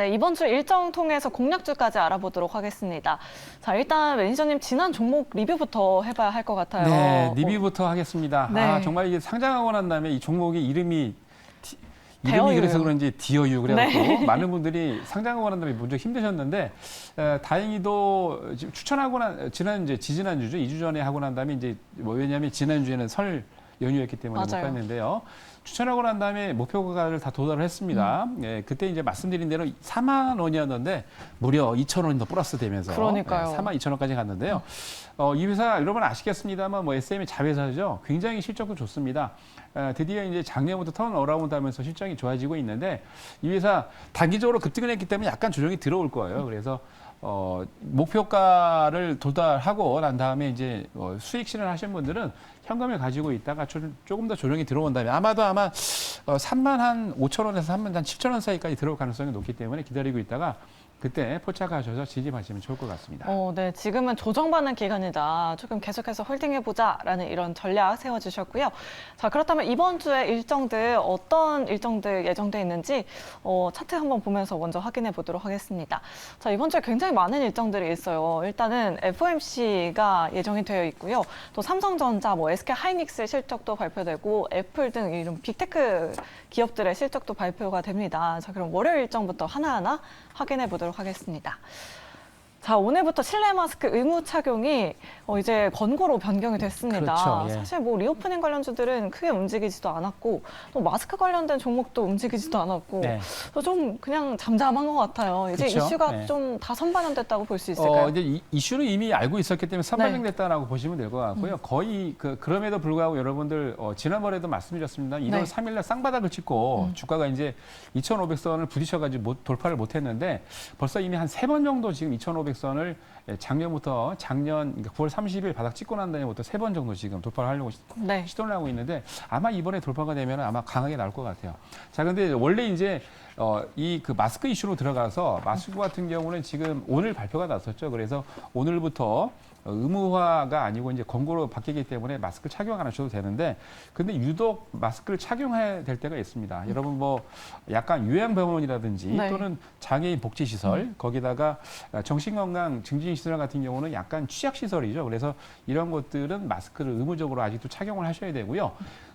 네, 이번 주 일정 통해서 공략주까지 알아보도록 하겠습니다. 자, 일단 매니저님 지난 종목 리뷰부터 해봐야 할 것 같아요. 네, 리뷰부터 하겠습니다. 네. 아, 정말 이게 상장하고 난 다음에 이 종목의 이름이 디- 이름이 대어유. 그래서 그런지 디어유 그래갖고 네. 많은 분들이 상장하고 난 다음에 먼저 힘드셨는데 에, 다행히도 추천하고 난 지난 이제 지지난 주죠. 2주 전에 하고 난 다음에 이제 뭐 왜냐하면 지난 주에는 설 연휴였기 때문에 맞아요. 못 갔는데요. 추천하고 난 다음에 목표가를 다 도달을 했습니다. 음. 예, 그때 이제 말씀드린 대로 4만 원이었는데 무려 2천 원이 더 플러스 되면서 그러니까요. 4만 2천 원까지 갔는데요. 어, 이 회사 여러분 아시겠습니다만 뭐 SM의 자회사죠. 굉장히 실적도 좋습니다. 어, 드디어 이제 작년부터 턴 어라운드 하면서 실적이 좋아지고 있는데 이 회사 단기적으로 급등을 했기 때문에 약간 조정이 들어올 거예요. 그래서 어, 목표가를 도달하고 난 다음에 이제 어, 수익 실현하신 분들은 현금을 가지고 있다가 조, 조금 더 조정이 들어온 다음에 아마도 아마 어, 3만 한 5천 원에서 3만 한 7천 원 사이까지 들어올 가능성이 높기 때문에 기다리고 있다가 그때 포착하셔서 진입하시면 좋을 것 같습니다. 어, 네, 지금은 조정받는 기간이다. 조금 계속해서 홀딩해보자라는 이런 전략 세워주셨고요. 자, 그렇다면 이번 주에 일정들 어떤 일정들 예정돼 있는지 어, 차트 한번 보면서 먼저 확인해 보도록 하겠습니다. 자, 이번 주에 굉장히 많은 일정들이 있어요. 일단은 FOMC가 예정이 되어 있고요. 또 삼성전자, 뭐 SK 하이닉스 실적도 발표되고 애플 등 이런 빅테크 기업들의 실적도 발표가 됩니다. 자, 그럼 월요일 일정부터 하나하나 확인해 보도록 하겠습니다. 자, 오늘부터 실내 마스크 의무 착용이 어, 이제 권고로 변경이 됐습니다. 그렇죠, 예. 사실 뭐 리오프닝 관련주들은 크게 움직이지도 않았고 또 마스크 관련된 종목도 움직이지도 않았고 네. 그래서 좀 그냥 잠잠한 것 같아요. 이제 그렇죠, 이슈가 네. 좀 다 선반영됐다고 볼 수 있을까요? 어, 이제 이, 이슈는 이미 알고 있었기 때문에 네. 선반영됐다라고 보시면 될 것 같고요. 거의 그, 그럼에도 불구하고 여러분들 어, 지난번에도 말씀드렸습니다. 1월 네. 3일 날 쌍바닥을 찍고 음. 주가가 이제 2,500선을 부딪혀가지고 못, 돌파를 못했는데 벌써 이미 한 세 번 정도 지금 2,500 선을 작년부터 작년 그러니까 9월 30일 바닥 찍고 난 다음에부터 세 번 정도 지금 돌파를 하려고 시- 네. 시도를 하고 있는데 아마 이번에 돌파가 되면 아마 강하게 나올 것 같아요. 자, 근데 원래 이제 어, 이 그 마스크 이슈로 들어가서 마스크 같은 경우는 지금 오늘 발표가 났었죠. 그래서 오늘부터 어, 의무화가 아니고 이제 권고로 바뀌기 때문에 마스크 착용 안 하셔도 되는데 근데 유독 마스크를 착용해야 될 때가 있습니다. 여러분 뭐 약간 요양병원이라든지 네. 또는 장애인 복지시설 거기다가 정신건강 증진시설 같은 경우는 약간 취약시설이죠. 그래서 이런 것들은 마스크를 의무적으로 아직도 착용을 하셔야 되고요.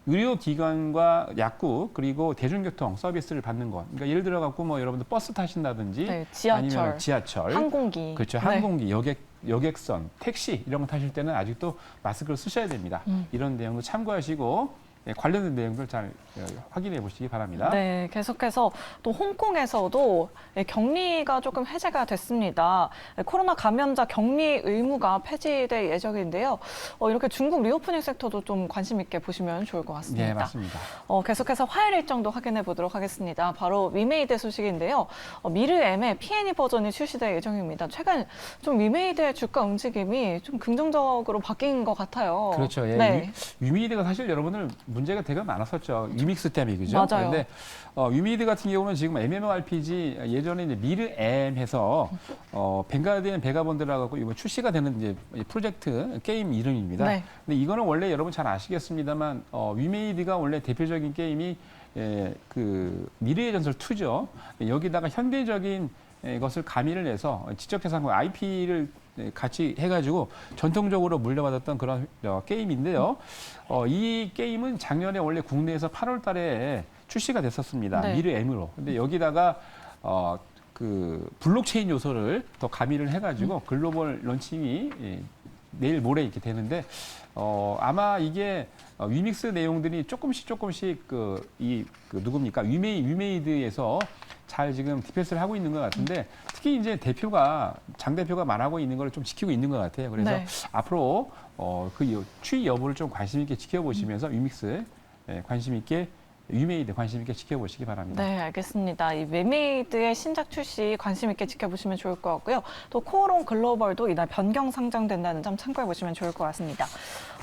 의료기관과 약국 그리고 대중교통 서비스를 받는 것. 그러니까 예를 들어 갖고 뭐 여러분들 버스 타신다든지 네, 지하철, 아니면 지하철, 항공기. 그렇죠. 네. 항공기, 여객, 여객선, 택시 이런 거 타실 때는 아직도 마스크를 쓰셔야 됩니다. 음. 이런 내용도 참고하시고 네, 관련된 내용들 잘 어, 확인해 보시기 바랍니다. 네, 계속해서 또 홍콩에서도 예, 격리가 조금 해제가 됐습니다. 예, 코로나 감염자 격리 의무가 폐지될 예정인데요. 어, 이렇게 중국 리오프닝 섹터도 좀 관심 있게 보시면 좋을 것 같습니다. 네, 맞습니다. 어, 계속해서 화요일 일정도 확인해 보도록 하겠습니다. 바로 위메이드 소식인데요. 어, 미르M의 P&E 버전이 출시될 예정입니다. 최근 좀 위메이드의 주가 움직임이 좀 긍정적으로 바뀐 것 같아요. 그렇죠. 예. 네. 유, 유미히드가 사실 여러분들 문제가 되게 많았었죠. 유믹스 때문에 그죠? 맞아요. 그런데 어, 유미히드 같은 경우는 지금 MMORPG 예전에 이제 미르 M 해서 어, 벵가드엔 베가본드라고 이번 출시가 되는 이제 이 프로젝트 게임 이름입니다. 네. 근데 이거는 원래 여러분 잘 아시겠습니다만 어, 위메이드가 원래 대표적인 게임이 예, 그 미래의 전설 2죠. 여기다가 현대적인 예, 것을 가미를 해서 한 IP를 같이 해가지고 전통적으로 물려받았던 그런 어, 게임인데요. 어, 이 게임은 작년에 원래 국내에서 8월 달에 출시가 됐었습니다. 네. 미르 M으로. 근데 여기다가 어, 그 블록체인 요소를 더 가미를 해가지고 글로벌 런칭이 예, 내일 모레 이렇게 되는데 어, 아마 이게 어, 위믹스 내용들이 조금씩 조금씩 그 이 그 누굽니까 위메이 위메이드에서 잘 지금 디펜스를 하고 있는 것 같은데 특히 이제 대표가 장 대표가 말하고 있는 걸 좀 지키고 있는 것 같아요. 그래서 네. 앞으로 어그 추이 여부를 좀 관심 있게 지켜보시면서 위믹스 예, 관심 있게 위메이드 관심 있게 지켜보시기 바랍니다. 네, 알겠습니다. 이 웨메이드의 신작 출시 관심 있게 지켜보시면 좋을 것 같고요. 또 코오롱 글로벌도 이날 변경 상장된다는 점 참고해 보시면 좋을 것 같습니다.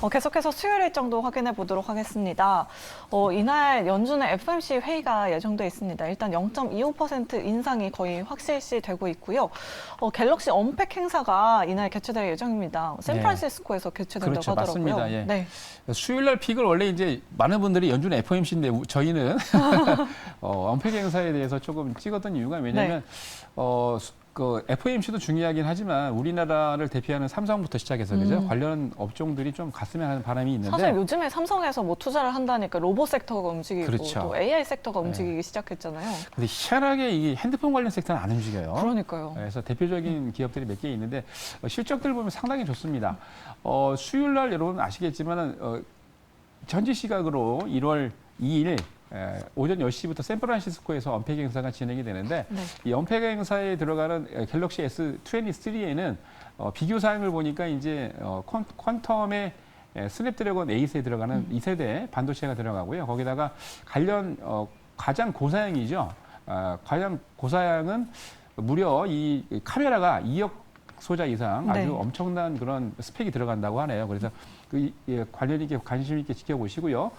어, 계속해서 수요일 일정도 확인해 보도록 하겠습니다. 어, 이날 연준의 FOMC 회의가 예정돼 있습니다. 일단 0.25% 인상이 거의 확실시 되고 있고요. 어, 갤럭시 언팩 행사가 이날 개최될 예정입니다. 샌프란시스코에서 개최된다고 그렇죠, 하더라고요. 맞습니다. 예. 네. 수요일 날 픽을 원래 이제 많은 분들이 연준 FOMC인데 저희는 어, 언팩 행사에 대해서 조금 찍었던 이유가 왜냐하면 네. 어, 수- 그 FOMC도 중요하긴 하지만 우리나라를 대표하는 삼성부터 시작해서 그죠 음. 관련 업종들이 좀 갔으면 하는 바람이 있는데 사실 요즘에 삼성에서 뭐 투자를 한다니까 로봇 섹터가 움직이고 그렇죠. 또 AI 섹터가 네. 움직이기 시작했잖아요. 근데 희한하게 이 핸드폰 관련 섹터는 안 움직여요. 그러니까요. 그래서 대표적인 기업들이 몇 개 있는데 어, 실적들 보면 상당히 좋습니다. 어, 수요일 날 여러분 아시겠지만 어, 현지 시각으로 1월 2일 에, 오전 10시부터 샌프란시스코에서 언팩 행사가 진행이 되는데 네. 이 언팩 행사에 들어가는 에, 갤럭시 S23에는 어, 비교 사항을 보니까 이제 어, 퀀, 퀀텀의 에, 스냅드래곤 8에 들어가는 이 2세대 반도체가 들어가고요. 거기다가 관련 어, 가장 고사양이죠. 아, 가장 고사양은 무려 이 카메라가 2억 소자 이상 아주 네. 엄청난 그런 스펙이 들어간다고 하네요. 그래서 그 이- 예, 관련 있게 관심 있게 지켜보시고요.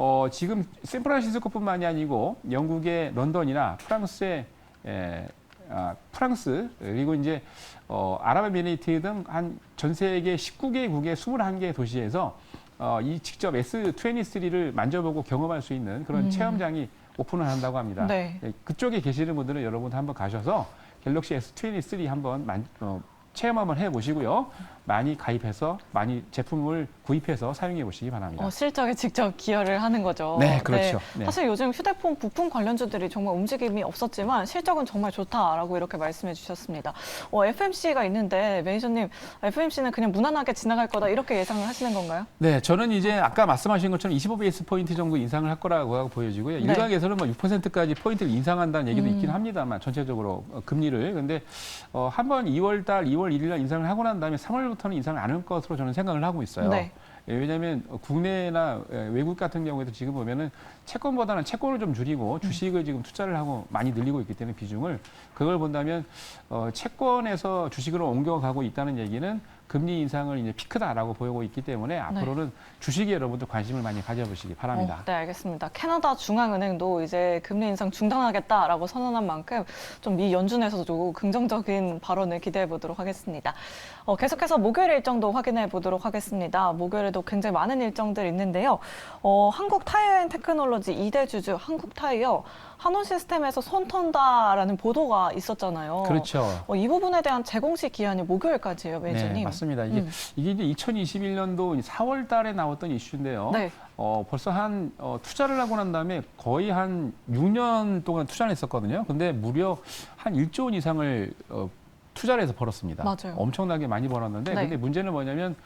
어, 지금 샌프란시스코뿐만이 아니고 영국의 런던이나 프랑스의 에, 아, 프랑스 그리고 이제 어, 아랍에미리트 등 한 전 세계 19개국의 21개 도시에서 어, 이 직접 S23를 만져보고 경험할 수 있는 그런 음. 체험장이 오픈을 한다고 합니다. 네. 예, 그쪽에 계시는 분들은 여러분 한번 가셔서 갤럭시 S23 한번 만, 어, 체험 한번 해보시고요. 많이 가입해서 많이 제품을 구입해서 사용해 보시기 바랍니다. 어, 실적에 직접 기여를 하는 거죠. 네, 그렇죠. 네. 사실 요즘 휴대폰 부품 관련주들이 정말 움직임이 없었지만 실적은 정말 좋다라고 이렇게 말씀해 주셨습니다. 어, FMC가 있는데 매니저님, FMC는 그냥 무난하게 지나갈 거다 이렇게 예상을 하시는 건가요? 네, 저는 이제 아까 말씀하신 것처럼 25베이스 포인트 정도 인상을 할 거라고 보여지고요. 네. 일각에서는 뭐 6%까지 포인트를 인상한다는 얘기도 음. 있긴 합니다만 전체적으로 어, 금리를. 근데 어, 한번 2월 달, 2월 1일 날 인상을 하고 난 다음에 3월부터 는 인상을 안 할 것으로 저는 생각을 하고 있어요. 네. 예, 왜냐하면 국내나 예, 외국 같은 경우에도 지금 보면은 채권보다는 채권을 좀 줄이고 주식을 지금 투자를 하고 많이 늘리고 있기 때문에 비중을 그걸 본다면 어, 채권에서 주식으로 옮겨가고 있다는 얘기는 금리 인상을 이제 피크다라고 보이고 있기 때문에 앞으로는 주식에 여러분들 관심을 많이 가져보시기 바랍니다. 어, 네, 알겠습니다. 캐나다 중앙은행도 이제 금리 인상 중단하겠다라고 선언한 만큼 좀 미 연준에서도 긍정적인 발언을 기대해 보도록 하겠습니다. 어, 계속해서 목요일 일정도 확인해 보도록 하겠습니다. 목요일에도 굉장히 많은 일정들 있는데요. 어, 한국 타이어 앤 테크놀로지 2대 주주 한국 타이어 한원 시스템에서 손 턴다라는 보도가 있었잖아요. 그렇죠. 어, 이 부분에 대한 재공식 기한이 목요일까지예요, 매니저님. 네, 맞습니다. 이게, 음. 이게 이제 2021년도 4월 달에 나왔던 이슈인데요. 네. 어, 벌써 한 어, 투자를 하고 난 다음에 거의 한 6년 동안 투자를 했었거든요. 근데 무려 한 1조 원 이상을 어, 투자를 해서 벌었습니다. 맞아요. 엄청나게 많이 벌었는데 네. 근데 문제는 뭐냐면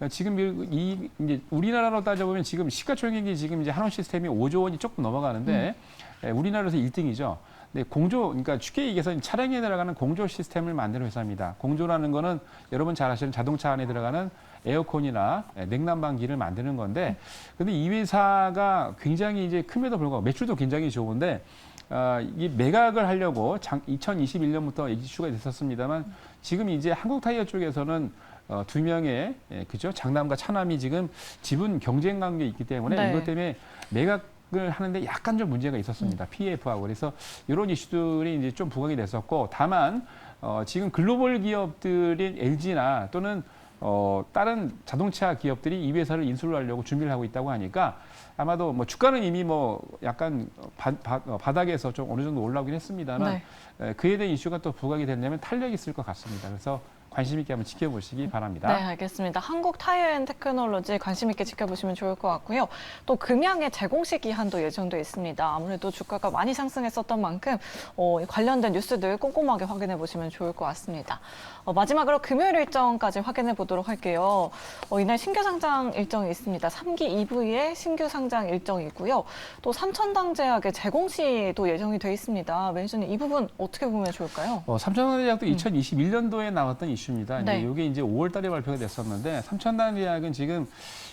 어, 지금 이, 이 이제 우리나라로 따져보면 지금 시가총액이 지금 이제 한원 시스템이 5조 원이 조금 넘어가는데 음. 예, 우리나라에서 1등이죠. 네, 공조, 그러니까 쉽게 얘기해서 차량에 들어가는 공조 시스템을 만드는 회사입니다. 공조라는 거는 여러분 잘 아시는 자동차 안에 들어가는 에어컨이나 예, 냉난방기를 만드는 건데, 근데 이 회사가 굉장히 이제 큼에도 불구하고 매출도 굉장히 좋은데, 어, 이 매각을 하려고 장, 2021년부터 이슈가 됐었습니다만, 지금 이제 한국 타이어 쪽에서는 어, 두 명의 예, 그죠 장남과 차남이 지금 지분 경쟁 관계에 있기 때문에 네. 이것 때문에 매각 을 하는데 약간 좀 문제가 있었습니다. PF하고 그래서 이런 이슈들이 이제 좀 부각이 됐었고 다만 어, 지금 글로벌 기업들인 LG나 또는 어, 다른 자동차 기업들이 이 회사를 인수를 하려고 준비를 하고 있다고 하니까 아마도 뭐 주가는 이미 뭐 약간 바, 바, 어, 바닥에서 좀 어느 정도 올라오긴 했습니다만 네. 에, 그에 대한 이슈가 또 부각이 된다면 탄력이 있을 것 같습니다. 그래서 관심 있게 한번 지켜보시기 바랍니다. 네, 알겠습니다. 한국 타이어 앤 테크놀로지 관심 있게 지켜보시면 좋을 것 같고요. 또 금양의 재공식 기한도 예정돼 있습니다. 아무래도 주가가 많이 상승했었던 만큼 어, 관련된 뉴스들 꼼꼼하게 확인해 보시면 좋을 것 같습니다. 어, 마지막으로 금요일 일정까지 확인해 보도록 할게요. 어, 이날 신규 상장 일정이 있습니다. 3기 2부의 신규 상장 일정이고요. 또 삼천당제약의 재공시도 예정이 돼 있습니다. 매니저님 이 부분 어떻게 보면 좋을까요? 어, 삼천단대학도 2021년도에 나왔던 이 슈입니다. 음. 네. 이게 이제 5월 달에 발표가 됐었는데 삼천단대학은 지금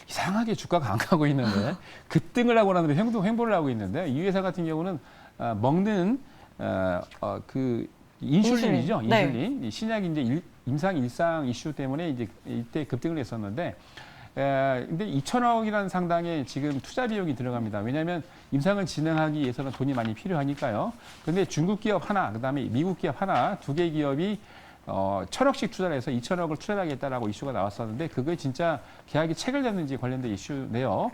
이상하게 주가가 안 가고 있는데 급등을 하고 나서 행보, 행보를 하고 있는데 이 회사 같은 경우는 어, 먹는 어, 어, 그 인슐린이죠. 인슐린. 네. 인슐린. 신약 이제 일, 임상 일상 이슈 때문에 이제 이때 급등을 했었는데 에, 근데 2천억이라는 상당의 지금 투자 비용이 들어갑니다. 왜냐하면 임상을 진행하기 위해서는 돈이 많이 필요하니까요. 근데 중국 기업 하나, 그다음에 미국 기업 하나, 두 개 기업이 어, 천억씩 투자를 해서 2천억을 투자하겠다라고 이슈가 나왔었는데 그게 진짜 계약이 체결됐는지 관련된 이슈인데요.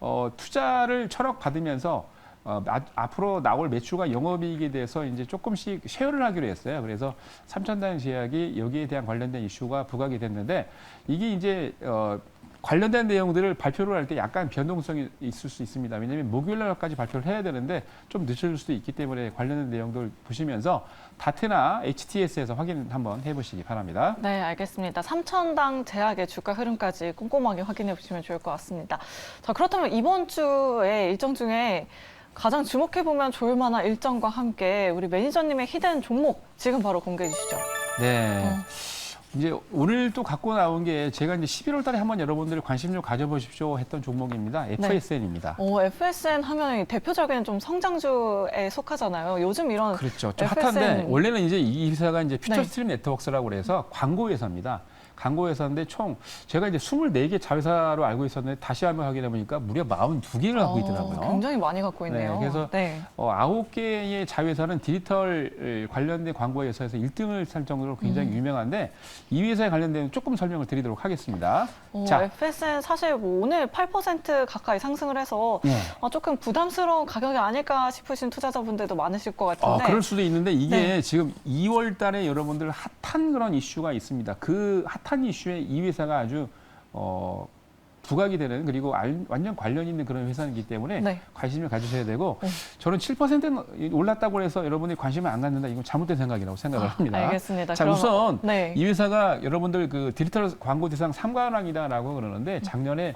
어, 투자를 천억 받으면서 어, 아- 앞으로 나올 매출과 영업이익에 대해서 이제 조금씩 쉐어를 하기로 했어요. 그래서 삼천당 제약이 여기에 대한 관련된 이슈가 부각이 됐는데 이게 이제 어, 관련된 내용들을 발표를 할 때 약간 변동성이 있을 수 있습니다. 왜냐하면 목요일 날까지 발표를 해야 되는데 좀 늦을 수도 있기 때문에 관련된 내용들 보시면서 다트나 HTS에서 확인 한번 해보시기 바랍니다. 네, 알겠습니다. 삼천당 제약의 주가 흐름까지 꼼꼼하게 확인해 보시면 좋을 것 같습니다. 자, 그렇다면 이번 주에 일정 중에 가장 주목해 보면 좋을 만한 일정과 함께 우리 매니저님의 히든 종목 지금 바로 공개해 주시죠. 네. 어. 이제 오늘 또 갖고 나온 게 제가 이제 11월 달에 한번 여러분들이 관심 좀 가져보십시오 했던 종목입니다. FSN입니다. 어, FSN 하면 대표적인 좀 성장주에 속하잖아요. 요즘 이런 그렇죠. 좀 FSN. 핫한데 원래는 이제 이 회사가 이제 퓨처 네. 스트림 네트워크스라고 그래서 광고 회사입니다. 광고 회사인데 총 제가 이제 24개 자회사로 알고 있었는데 다시 한번 확인해 보니까 무려 42개를 갖고 어, 있더라고요. 굉장히 많이 갖고 있네요. 네, 그래서 네. 어, 아홉 개의 자회사는 디지털 관련된 광고 회사에서 1등을 할 정도로 굉장히 음. 유명한데 이 회사에 관련된 조금 설명을 드리도록 하겠습니다. 어, 자. FSN 사실 뭐 오늘 8% 가까이 상승을 해서 네. 어, 조금 부담스러운 가격이 아닐까 싶으신 투자자분들도 많으실 것 아, 같은데. 그럴 수도 있는데 이게 네. 지금 2월 달에 여러분들 핫한 그런 이슈가 있습니다. 그 핫한 이슈에 이 회사가 아주 어, 부각이 되는 그리고 알- 완전 관련 있는 그런 회사이기 때문에 네. 관심을 가지셔야 되고 네. 저는 7% 올랐다고 해서 여러분이 관심을 안 갖는다 이건 잘못된 생각이라고 생각을 합니다. 아, 알겠습니다. 자 그럼- 우선 네. 이 회사가 여러분들 그 디지털 광고 대상 3관왕이다라고 그러는데 음. 작년에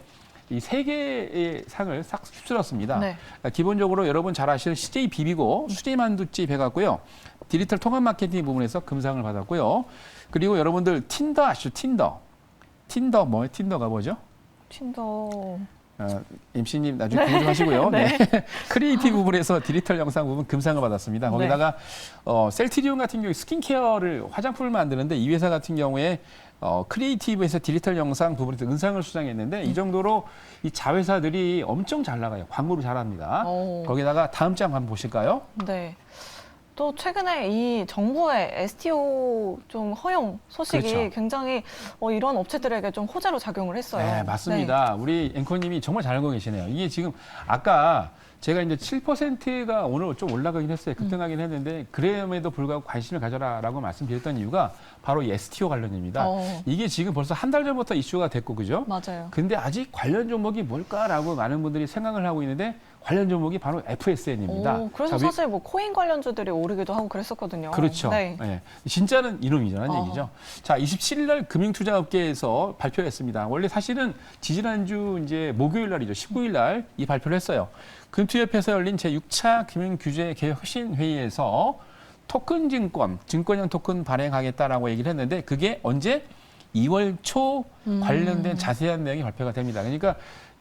이 세 개의 상을 싹 휩쓸었습니다. 네. 그러니까 기본적으로 여러분 잘 아시는 CJ 비비고 수제 만두집 해갖고요. 디지털 통합 마케팅 부분에서 금상을 받았고요. 그리고 여러분들 틴더 아시죠? 틴더. 틴더 뭐예요? 틴더가 뭐죠? 틴더. 어, MC님 나중에 공부 좀 하시고요. 네. 크리에이티브 부분에서 디지털 영상 부분 금상을 받았습니다. 거기다가 어, 셀티리온 같은 경우 스킨케어를 화장품을 만드는데 이 회사 같은 경우에 어, 크리에이티브에서 디지털 영상 부분에서 은상을 수상했는데 이 정도로 이 자회사들이 엄청 잘 나가요. 광고를 잘합니다. 오. 거기다가 다음 장 한번 보실까요? 네. 또 최근에 이 정부의 STO 좀 허용 소식이 그렇죠. 굉장히 어, 이런 업체들에게 좀 호재로 작용을 했어요. 네, 맞습니다. 우리 앵커님이 정말 잘 알고 계시네요. 이게 지금 아까 제가 이제 7%가 오늘 좀 올라가긴 했어요. 급등하긴 했는데 그럼에도 불구하고 관심을 가져라라고 말씀드렸던 이유가 바로 이 STO 관련입니다. 어. 이게 지금 벌써 한 달 전부터 이슈가 됐고 그죠? 맞아요. 근데 아직 관련 종목이 뭘까라고 많은 분들이 생각을 하고 있는데 관련 종목이 바로 FSN입니다. 오, 그래서 사실 뭐 코인 관련주들이 오르기도 하고 그랬었거든요. 그렇죠. 네. 예. 진짜는 이놈이라는 어. 얘기죠. 자, 27일 날 금융투자업계에서 발표했습니다. 원래 사실은 지지난주 이제 목요일 날이죠. 19일 날 이 발표를 했어요. 금투협에서 열린 제6차 금융규제 개혁 혁신 회의에서 토큰 증권, 증권형 토큰 발행하겠다라고 얘기를 했는데 그게 언제 2월 초 음. 관련된 자세한 내용이 발표가 됩니다. 그러니까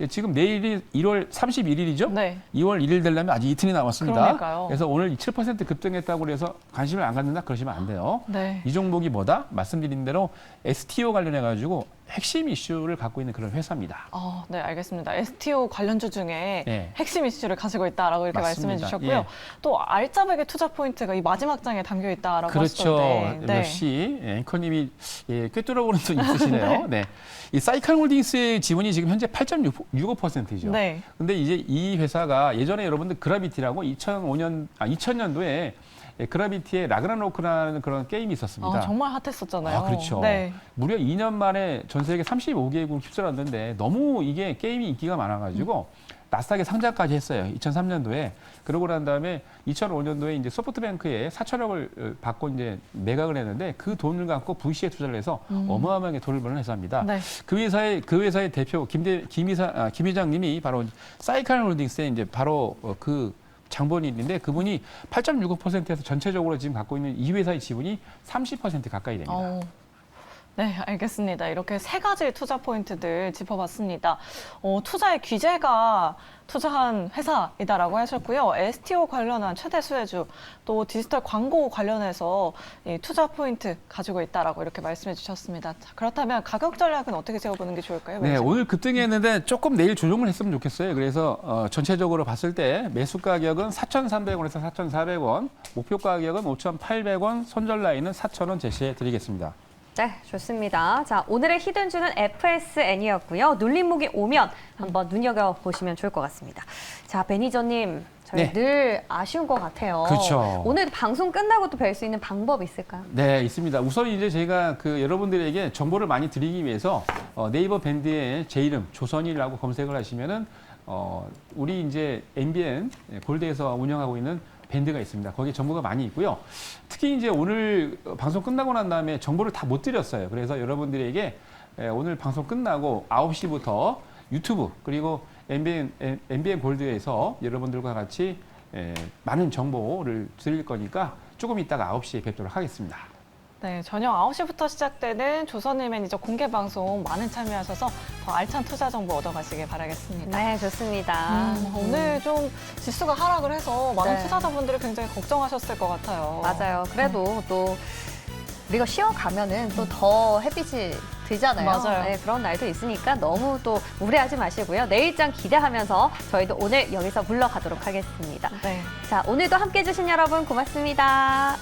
지금 내일이 1월 31일이죠. 네. 2월 1일 되려면 아직 이틀이 남았습니다. 그러니까요. 그래서 오늘 7% 급등했다고 그래서 관심을 안 갖는다 그러시면 안 돼요. 네. 이 종목이 뭐다? 말씀드린 대로 STO 관련해 가지고 핵심 이슈를 갖고 있는 그런 회사입니다. 어, 네, 알겠습니다. STO 관련주 중에 네. 핵심 이슈를 가지고 있다라고 이렇게 맞습니다. 말씀해 주셨고요. 예. 또 알짜배기 투자 포인트가 이 마지막 장에 담겨 있다라고 그렇죠. 하시던데. 네. 역시 예, 앵커님이 예, 꿰뚫어보는 돈 있으시네요. 네. 이 사이칼홀딩스의 지분이 지금 현재 8.65%이죠. 네. 근데 이제 이 회사가 예전에 여러분들 그라비티라고 2005년 아 2000년도에 예, 그라비티의 라그나로크라는 그런 게임이 있었습니다. 아, 정말 핫했었잖아요. 아, 그렇죠. 네. 무려 2년 만에 전 세계 35개국 휩쓸었는데 너무 이게 게임이 인기가 많아가지고 나스닥에 상장까지 했어요. 2003년도에. 그러고 난 다음에 2005년도에 이제 소프트뱅크에 4천억을 어, 받고 이제 매각을 했는데 그 돈을 갖고 VC에 투자를 해서 음. 어마어마하게 돈을 버는 회사입니다. 네. 그 회사의 그 회사의 대표 김대 김이사 아, 김 회장님이 바로 사이칼 홀딩스의 이제 바로 어, 그 장본이 있는데 그분이 8.65%에서 전체적으로 지금 갖고 있는 이 회사의 지분이 30% 가까이 됩니다. 어, 네, 알겠습니다. 이렇게 세 가지 투자 포인트들 짚어봤습니다. 어, 투자의 귀재가 투자한 회사이다라고 하셨고요. STO 관련한 최대 수혜주, 또 디지털 광고 관련해서 이 투자 포인트 가지고 있다라고 이렇게 말씀해 주셨습니다. 자, 그렇다면 가격 전략은 어떻게 세워보는 게 좋을까요? 네, 매니저님? 오늘 급등했는데 조금 내일 조정을 했으면 좋겠어요. 그래서 어, 전체적으로 봤을 때 매수 가격은 4,300원에서 4,400원, 목표 가격은 5,800원, 손절 라인은 4,000원 제시해 드리겠습니다. 네, 좋습니다. 자, 오늘의 히든주는 FSN이었고요. 눌림목이 오면 한번 눈여겨보시면 좋을 것 같습니다. 자, 매니저님, 저희 네. 늘 아쉬운 것 같아요. 그렇죠. 오늘 방송 끝나고 또 뵐 수 있는 방법 있을까요? 네, 있습니다. 우선 이제 제가 그 여러분들에게 정보를 많이 드리기 위해서 어, 네이버 밴드의 제 이름 조선이라고 검색을 하시면은 어, 우리 이제 MBN 골드에서 운영하고 있는 밴드가 있습니다. 거기에 정보가 많이 있고요. 특히 이제 오늘 방송 끝나고 난 다음에 정보를 다 못 드렸어요. 그래서 여러분들에게 에, 오늘 방송 끝나고 9시부터 유튜브 그리고 MBN, 골드에서 여러분들과 같이 에, 많은 정보를 드릴 거니까 조금 이따가 9시에 뵙도록 하겠습니다. 네, 저녁 9시부터 시작되는 조선일 매니저 공개 방송 많은 참여하셔서 더 알찬 투자 정보 얻어가시길 바라겠습니다. 네, 좋습니다. 음, 오늘 좀 지수가 하락을 해서 많은 네. 투자자분들이 굉장히 걱정하셨을 것 같아요. 맞아요. 그래도 또 우리가 쉬어가면은 또 더 햇빛이 들잖아요. 맞아요. 네, 그런 날도 있으니까 너무 또 무리하지 마시고요. 내일장 기대하면서 저희도 오늘 여기서 물러가도록 하겠습니다. 네. 자, 오늘도 함께 해주신 여러분 고맙습니다.